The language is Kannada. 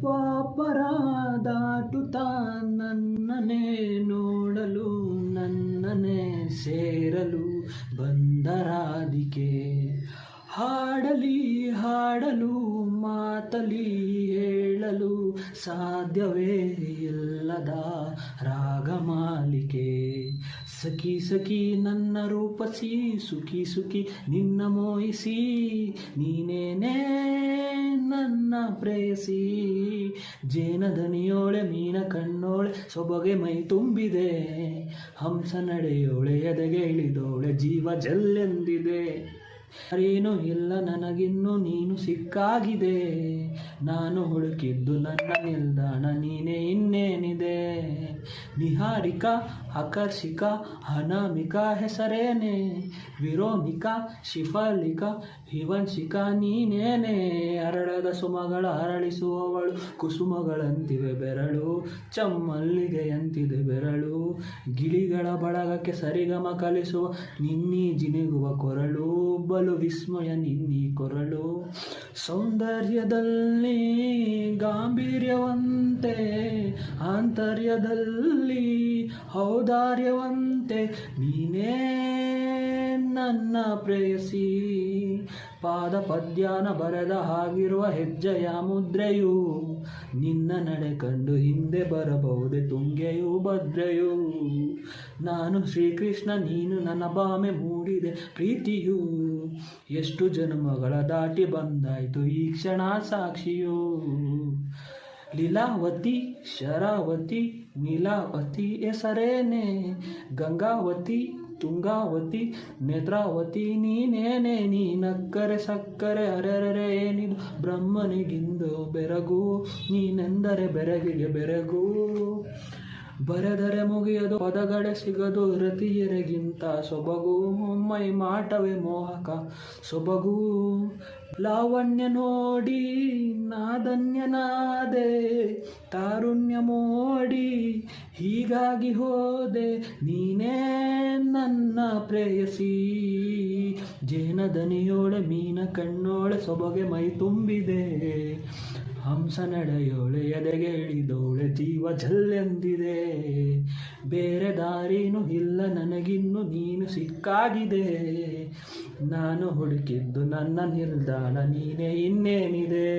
ದ್ವಾಪರ ನನ್ನನೇ ನೋಡಲು ನನ್ನನೆ ಸೇರಲು ಬಂದರಾದಿಕೆ. ಹಾಡಲಿ ಹಾಡಲು ಮಾತಲಿ ಹೇಳಲು ಸಾಧ್ಯವೇ ಇಲ್ಲದ ರಾಗಮಾಲಿಕೆ. ಸಖಿ ಸಖಿ ನನ್ನ ರೂಪಸಿ, ಸುಖಿ ಸುಖಿ ನಿನ್ನ ಮೋಯಿಸಿ ನೀನೇನೇ ನನ್ನ ಪ್ರೇಯಸಿ. ಜೇನದನಿಯೋಳೆ ಮೀನ ಕಣ್ಣೋಳೆ, ಸೊಬಗೆ ಮೈ ತುಂಬಿದೆ. ಹಂಸ ನಡೆಯೋಳೆ, ಎದೆಗೆ ಇಳಿದೋಳೆ, ಜೀವ ಜಲ್ಲೆಂದಿದೆ. ಯಾರೇನೂ ಇಲ್ಲ, ನನಗಿನ್ನು ನೀನು ಸಿಕ್ಕಾಗಿದೆ. ನಾನು ಹುಡುಕಿದ್ದು ನನ್ನ ನಿಲ್ದಾಣ, ನೀನೇ ಇನ್ನೇನಿದೆ? ನಿಹಾರಿಕ, ಆಕರ್ಷಿಕ, ಅನಾಮಿಕ ಹೆಸರೇನೆ? ವಿರೋಮಿಕ, ಶಿಫಾಲಿಕ ಹಿವಂಶಿಕ ನೀನೇನೆ? ಅರಳದ ಸುಮಗಳ ಅರಳಿಸುವವಳು, ಕುಸುಮಗಳಂತಿವೆ ಬೆರಳು, ಚಮ್ಮಲ್ಲಿಗೆಯಂತಿದೆ ಬೆರಳು. ಗಿಳಿಗಳ ಬಳಗಕ್ಕೆ ಸರಿಗಮ ಕಲಿಸುವ, ನಿನ್ನೀ ಜಿನುಗುವ ಕೊರಳು, ಬಲು ವಿಸ್ಮಯ ನಿನ್ನೀ ಕೊರಳು. ಸೌಂದರ್ಯದಲ್ಲಿ ಗಾಂಭೀರ್ಯವಂತೆ ಆಂತರ್ಯದಲ್ಲಿ ಔದಾರ್ಯವಂತೆ ನೀನೇ ನನ್ನ ಪ್ರೇಯಸಿ. ಪಾದ ಪದ್ಯಾನ ಬರೆದ ಹಾಗಿರುವ ಹೆಜ್ಜೆಯ ಮುದ್ರೆಯು ನಿನ್ನ ನಡೆ ಕಂಡು ಹಿಂದೆ ಬರಬಹುದೇ ತುಂಗೆಯು ಭದ್ರೆಯು. ನಾನು ಶ್ರೀಕೃಷ್ಣ, ನೀನು ನನ್ನ ಬಾಮೆ ಮೂಡಿದೆ ಪ್ರೀತಿಯು. ಎಷ್ಟು ಜನ್ಮಗಳ ದಾಟಿ ಬಂದಾಯಿತು ಈ ಕ್ಷಣ ಸಾಕ್ಷಿಯು. ಲೀಲಾವತಿ, ಶರಾವತಿ, ನೀಲಾವತಿ ಹೆಸರೇನೆ. ಗಂಗಾವತಿ ತುಂಗಾವತಿ ನೇತ್ರಾವತಿ ನೀನೇನೆ ನೀನಕ್ಕರೆ ಸಕ್ಕರೆ ಅರೆರೆ ಏನಿದು? ಬ್ರಹ್ಮನಿಗಿಂದು ಬೆರಗು ನೀನೆಂದರೆ ಬೆರಗಿಗೆ ಬೆರಗು. ಬರೆದರೆ ಮುಗಿಯದು, ಪದಗಡೆ ಸಿಗದು, ರತಿಯರಿಗಿಂತ ಸೊಬಗು ಮೊಮ್ಮೈ ಮಾಟವೇ ಮೋಹಕ ಸೊಬಗು. ಲಾವಣ್ಯ ನೋಡಿ ನಾದನ್ಯನಾದೆ ತಾರುಣ್ಯ ಮೋಡಿ, ಹೀಗಾಗಿ ಹೋದೆ, ನೀನೇ ನನ್ನ ಪ್ರೇಯಸಿ. ಜೇನದನಿಯೋಳೆ ಮೀನ ಕಣ್ಣೋಳೆ ಸೊಬಗೆ ಮೈ ತುಂಬಿದೆ. ಹಂಸ ನಡೆಯೋಳೆ ಎದೆಗೆ ಇಳಿದೋಳೆ ಜೀವ ಜಲ್ಲೆಂದಿದೆ ಬೇರೆ ದಾರಿನೂ ಇಲ್ಲ, ನನಗಿನ್ನು ನೀನು ಸಿಕ್ಕಾಗಿದೆ. ನಾನು ಹುಡುಕಿದ್ದು ನನ್ನ ನಿಲ್ದಾಣ ನೀನೇ ಇನ್ನೇನಿದೆ.